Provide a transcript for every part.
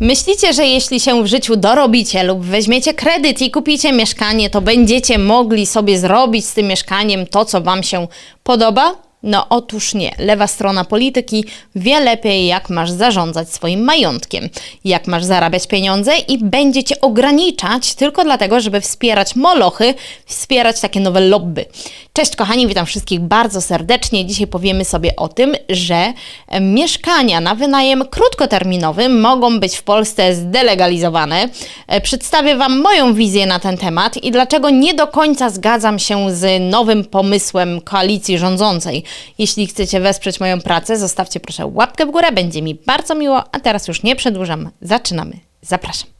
Myślicie, że jeśli się w życiu dorobicie lub weźmiecie kredyt i kupicie mieszkanie, to będziecie mogli sobie zrobić z tym mieszkaniem to, co Wam się podoba? No otóż nie. Lewa strona polityki wie lepiej, jak masz zarządzać swoim majątkiem, jak masz zarabiać pieniądze i będzie cię ograniczać tylko dlatego, żeby wspierać molochy, wspierać takie nowe lobby. Cześć kochani, witam wszystkich bardzo serdecznie. Dzisiaj powiemy sobie o tym, że mieszkania na wynajem krótkoterminowy mogą być w Polsce zdelegalizowane. Przedstawię Wam moją wizję na ten temat i dlaczego nie do końca zgadzam się z nowym pomysłem koalicji rządzącej. Jeśli chcecie wesprzeć moją pracę, zostawcie proszę łapkę w górę, będzie mi bardzo miło. A teraz już nie przedłużam, zaczynamy. Zapraszam.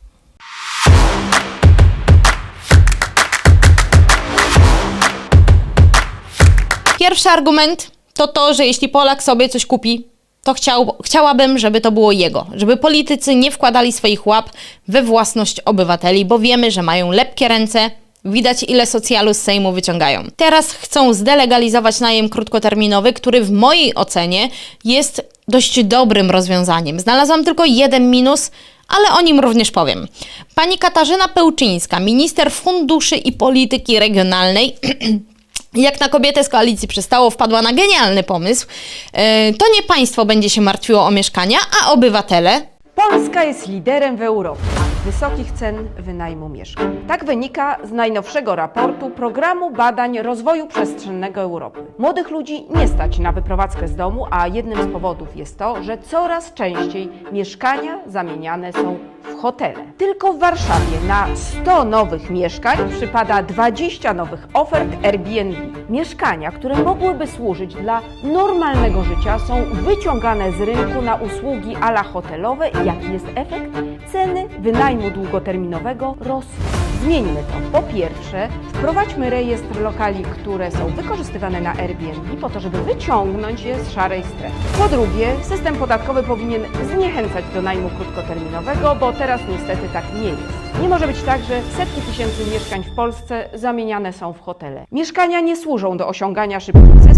Pierwszy argument to to, że jeśli Polak sobie coś kupi, to chciał, chciałabym, żeby to było jego. Żeby politycy nie wkładali swoich łap we własność obywateli, bo wiemy, że mają lepkie ręce. Widać, ile socjalu z Sejmu wyciągają. Teraz chcą zdelegalizować najem krótkoterminowy, który w mojej ocenie jest dość dobrym rozwiązaniem. Znalazłam tylko jeden minus, ale o nim również powiem. Pani Katarzyna Pełczyńska, minister funduszy i polityki regionalnej, jak na kobietę z koalicji przystało, wpadła na genialny pomysł. E, To nie państwo będzie się martwiło o mieszkania, a obywatele. Polska jest liderem w Europie wysokich cen wynajmu mieszkań. Tak wynika z najnowszego raportu Programu Badań Rozwoju Przestrzennego Europy. Młodych ludzi nie stać na wyprowadzkę z domu, a jednym z powodów jest to, że coraz częściej mieszkania zamieniane są w hotele. Tylko w Warszawie na 100 nowych mieszkań przypada 20 nowych ofert Airbnb. Mieszkania, które mogłyby służyć dla normalnego życia, są wyciągane z rynku na usługi ala hotelowe. Jaki jest efekt? Ceny wynajmu długoterminowego rosną. Zmieńmy to. Po pierwsze, wprowadźmy rejestr lokali, które są wykorzystywane na Airbnb po to, żeby wyciągnąć je z szarej strefy. Po drugie, system podatkowy powinien zniechęcać do najmu krótkoterminowego, bo teraz niestety tak nie jest. Nie może być tak, że setki tysięcy mieszkań w Polsce zamieniane są w hotele. Mieszkania nie służą do osiągania szybkich zysków,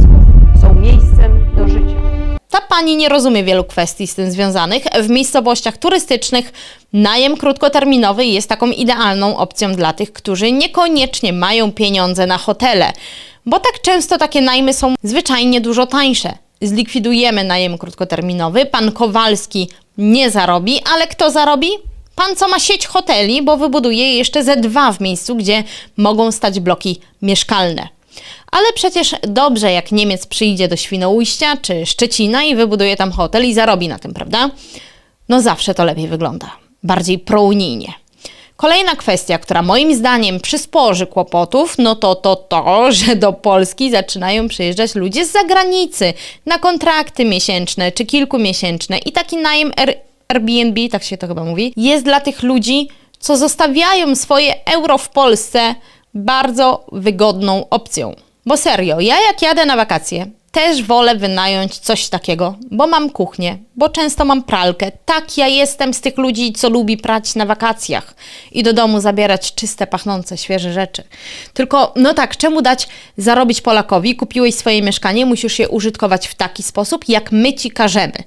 Ta pani nie rozumie wielu kwestii z tym związanych. W miejscowościach turystycznych najem krótkoterminowy jest taką idealną opcją dla tych, którzy niekoniecznie mają pieniądze na hotele, bo tak często takie najmy są zwyczajnie dużo tańsze. Zlikwidujemy najem krótkoterminowy, pan Kowalski nie zarobi, ale kto zarobi? Pan, co ma sieć hoteli, bo wybuduje jeszcze ze dwa w miejscu, gdzie mogą stać bloki mieszkalne. Ale przecież dobrze, jak Niemiec przyjdzie do Świnoujścia czy Szczecina i wybuduje tam hotel i zarobi na tym, prawda? No zawsze to lepiej wygląda. Bardziej prounijnie. Kolejna kwestia, która moim zdaniem przysporzy kłopotów, no to to to, że do Polski zaczynają przyjeżdżać ludzie z zagranicy na kontrakty miesięczne czy kilkumiesięczne i taki najem Air- Airbnb, tak się to chyba mówi, jest dla tych ludzi, co zostawiają swoje euro w Polsce, bardzo wygodną opcją. Bo serio, ja jak jadę na wakacje, też wolę wynająć coś takiego, bo mam kuchnię, bo często mam pralkę. Tak, ja jestem z tych ludzi, co lubi prać na wakacjach i do domu zabierać czyste, pachnące, świeże rzeczy. Tylko, no tak, czemu dać zarobić Polakowi? Kupiłeś swoje mieszkanie, musisz je użytkować w taki sposób, jak my ci każemy.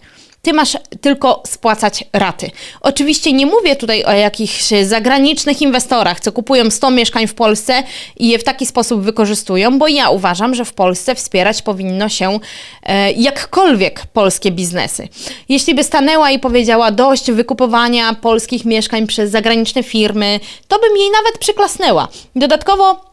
Ty masz tylko spłacać raty. Oczywiście nie mówię tutaj o jakichś zagranicznych inwestorach, co kupują 100 mieszkań w Polsce i je w taki sposób wykorzystują, bo ja uważam, że w Polsce wspierać powinno się e, jakkolwiek polskie biznesy. Jeśli by stanęła i powiedziała dość wykupowania polskich mieszkań przez zagraniczne firmy, to bym jej nawet przyklasnęła. Dodatkowo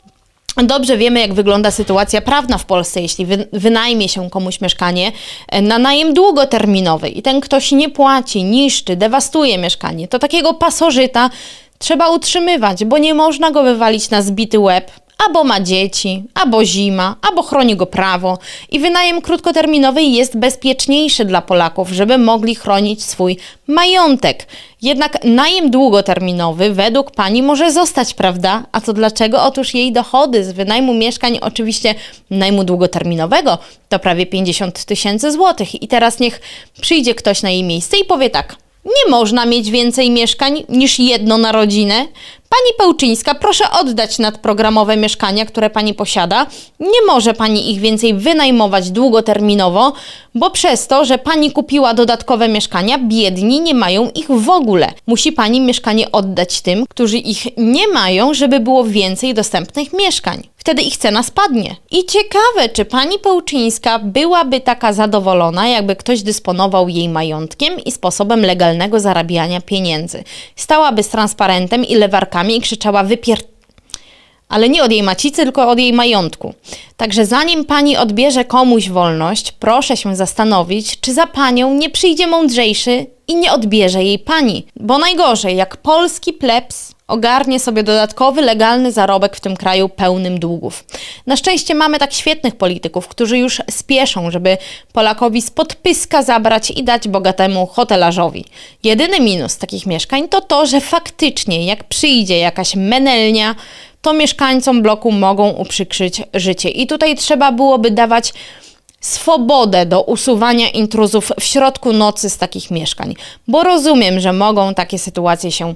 Dobrze wiemy, jak wygląda sytuacja prawna w Polsce, jeśli wy, wynajmie się komuś mieszkanie e, na najem długoterminowy i ten ktoś nie płaci, niszczy, dewastuje mieszkanie, to takiego pasożyta trzeba utrzymywać, bo nie można go wywalić na zbity łeb. Albo ma dzieci, albo zima, albo chroni go prawo. I wynajem krótkoterminowy jest bezpieczniejszy dla Polaków, żeby mogli chronić swój majątek. Jednak najem długoterminowy według pani może zostać, prawda? A to dlaczego? Otóż jej dochody z wynajmu mieszkań, oczywiście najmu długoterminowego, to prawie 50 tysięcy złotych. I teraz niech przyjdzie ktoś na jej miejsce i powie tak. Nie można mieć więcej mieszkań niż jedno na rodzinę. Pani Pełczyńska, proszę oddać nadprogramowe mieszkania, które pani posiada. Nie może pani ich więcej wynajmować długoterminowo, bo przez to, że pani kupiła dodatkowe mieszkania, biedni nie mają ich w ogóle. Musi pani mieszkanie oddać tym, którzy ich nie mają, żeby było więcej dostępnych mieszkań. Wtedy ich cena spadnie. I ciekawe, czy pani Pełczyńska byłaby taka zadowolona, jakby ktoś dysponował jej majątkiem i sposobem legalnego zarabiania pieniędzy. Stałaby z transparentem i lewarkami i krzyczała wypier... Ale nie od jej macicy, tylko od jej majątku. Także zanim pani odbierze komuś wolność, proszę się zastanowić, czy za panią nie przyjdzie mądrzejszy i nie odbierze jej pani. Bo najgorzej, jak polski plebs ogarnie sobie dodatkowy legalny zarobek w tym kraju pełnym długów. Na szczęście mamy tak świetnych polityków, którzy już spieszą, żeby Polakowi z podpyska zabrać i dać bogatemu hotelarzowi. Jedyny minus takich mieszkań to to, że faktycznie jak przyjdzie jakaś menelnia, to mieszkańcom bloku mogą uprzykrzyć życie. I tutaj trzeba byłoby dawać swobodę do usuwania intruzów w środku nocy z takich mieszkań, bo rozumiem, że mogą takie sytuacje się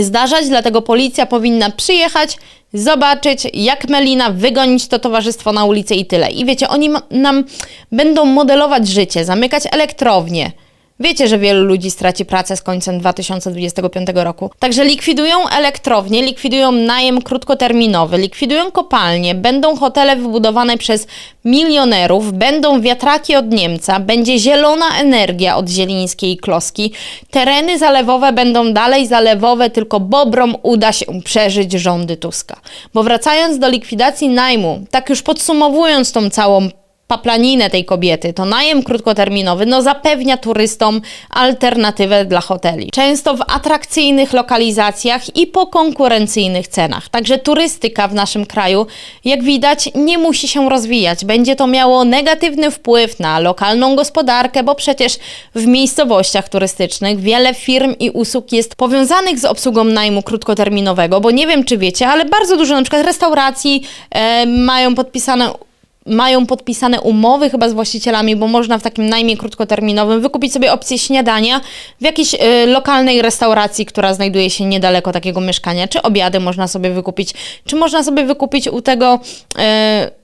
zdarzać, dlatego policja powinna przyjechać, zobaczyć, jak Melina, wygonić to towarzystwo na ulicę i tyle. I wiecie, oni nam będą modelować życie, zamykać elektrownie. Wiecie, że wielu ludzi straci pracę z końcem 2025 roku. Także likwidują elektrownie, likwidują najem krótkoterminowy, likwidują kopalnie, będą hotele wybudowane przez milionerów, będą wiatraki od Niemca, będzie zielona energia od Zielińskiej Kloski, tereny zalewowe będą dalej zalewowe, tylko Bobrom uda się przeżyć rządy Tuska. Bo wracając do likwidacji najmu, tak już podsumowując tą całą paplaninę tej kobiety, to najem krótkoterminowy no, zapewnia turystom alternatywę dla hoteli. Często w atrakcyjnych lokalizacjach i po konkurencyjnych cenach. Także turystyka w naszym kraju, jak widać, nie musi się rozwijać. Będzie to miało negatywny wpływ na lokalną gospodarkę, bo przecież w miejscowościach turystycznych wiele firm i usług jest powiązanych z obsługą najmu krótkoterminowego, bo nie wiem, czy wiecie, ale bardzo dużo na przykład restauracji e, mają podpisane mają podpisane umowy chyba z właścicielami, bo można w takim najmie krótkoterminowym wykupić sobie opcję śniadania w jakiejś y, lokalnej restauracji, która znajduje się niedaleko takiego mieszkania, czy obiady można sobie wykupić, czy można sobie wykupić u tego y,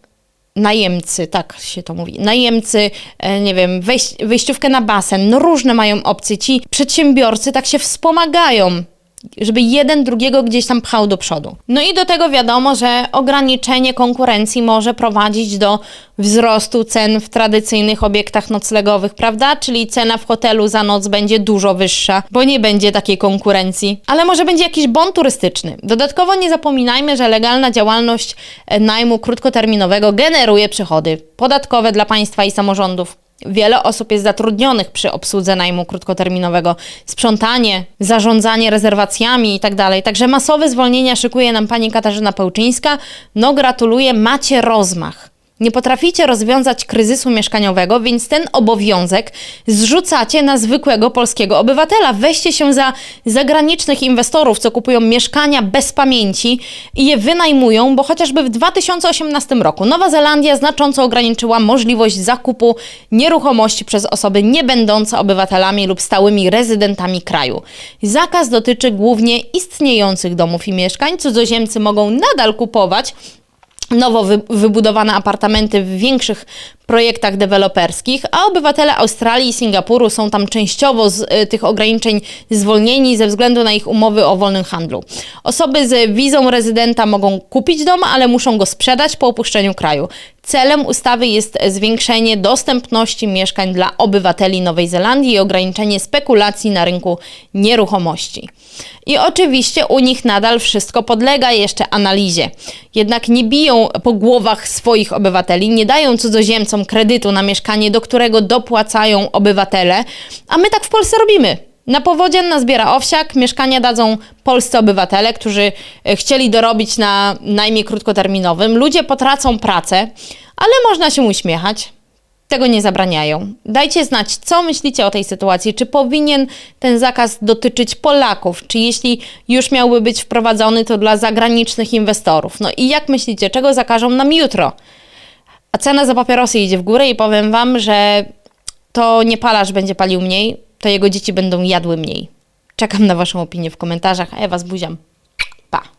najemcy, tak się to mówi, najemcy, e, nie wiem, wejś, wejściówkę na basen, no różne mają opcje. Ci przedsiębiorcy tak się wspomagają żeby jeden drugiego gdzieś tam pchał do przodu. No i do tego wiadomo, że ograniczenie konkurencji może prowadzić do wzrostu cen w tradycyjnych obiektach noclegowych, prawda? Czyli cena w hotelu za noc będzie dużo wyższa, bo nie będzie takiej konkurencji. Ale może będzie jakiś bon turystyczny. Dodatkowo nie zapominajmy, że legalna działalność e, najmu krótkoterminowego generuje przychody podatkowe dla państwa i samorządów. Wiele osób jest zatrudnionych przy obsłudze najmu krótkoterminowego, sprzątanie, zarządzanie rezerwacjami itd. Także masowe zwolnienia szykuje nam pani Katarzyna Pełczyńska. No gratuluję, macie rozmach. Nie potraficie rozwiązać kryzysu mieszkaniowego, więc ten obowiązek zrzucacie na zwykłego polskiego obywatela. Weźcie się za zagranicznych inwestorów, co kupują mieszkania bez pamięci i je wynajmują, bo chociażby w 2018 roku Nowa Zelandia znacząco ograniczyła możliwość zakupu nieruchomości przez osoby nie będące obywatelami lub stałymi rezydentami kraju. Zakaz dotyczy głównie istniejących domów i mieszkań. Cudzoziemcy mogą nadal kupować nowo wy, wybudowane apartamenty w większych projektach deweloperskich, a obywatele Australii i Singapuru są tam częściowo z y, tych ograniczeń zwolnieni ze względu na ich umowy o wolnym handlu. Osoby z wizą rezydenta mogą kupić dom, ale muszą go sprzedać po opuszczeniu kraju. Celem ustawy jest zwiększenie dostępności mieszkań dla obywateli Nowej Zelandii i ograniczenie spekulacji na rynku nieruchomości. I oczywiście u nich nadal wszystko podlega jeszcze analizie. Jednak nie biją po głowach swoich obywateli, nie dają cudzoziemcom kredytu na mieszkanie, do którego dopłacają obywatele, a my tak w Polsce robimy. Na powodzian nazbiera owsiak, mieszkania dadzą polscy obywatele, którzy e, chcieli dorobić na najmie krótkoterminowym. Ludzie potracą pracę, ale można się uśmiechać. Tego nie zabraniają. Dajcie znać, co myślicie o tej sytuacji. Czy powinien ten zakaz dotyczyć Polaków? Czy jeśli już miałby być wprowadzony, to dla zagranicznych inwestorów? No i jak myślicie, czego zakażą nam jutro? A cena za papierosy idzie w górę i powiem Wam, że to nie palarz będzie palił mniej, to jego dzieci będą jadły mniej. Czekam na Waszą opinię w komentarzach, a ja Was buziam. Pa!